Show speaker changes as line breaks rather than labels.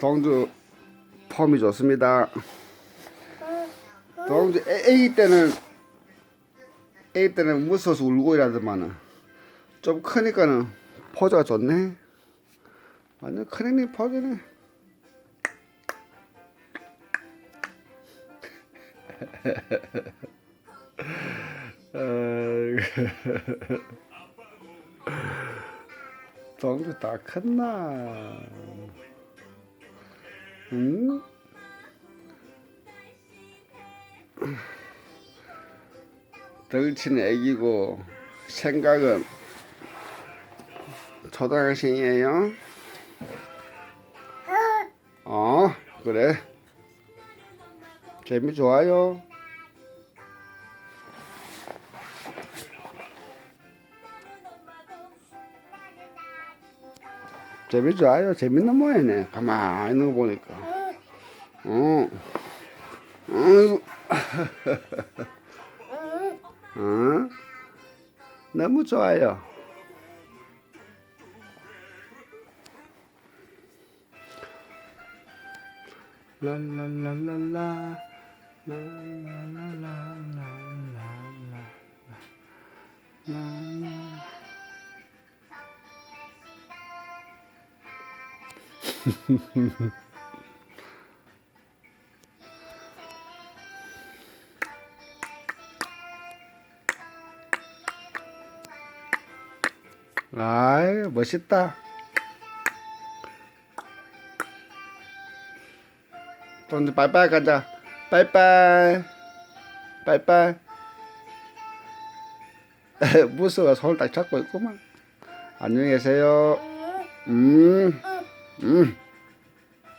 동주 폼이 좋습니다. 동주 애- 애기 때는 애기 때는 무서워서 울고 이러더만은 좀 크니까는 포즈가 좋네. 완전 큰애니 포즈네. 동주 다 컸나? 응? 덜치는 애기고 생각은 초등학생이에요. 어 그래 재미 좋아요. 재미 좋아요. 재밌는 모양이네. 가만히 있는 거 보니까. 어. 아이고. 어? 너무 좋아요. 랄랄랄랄라 랄랄랄랄랄랄랄라 아이 멋있다. 또 이제 빠이빠이 가자. 빠이빠이. 빠이빠이. 무서워 손을 딱 잡고 있구만. 안녕히 계세요. 음. 음.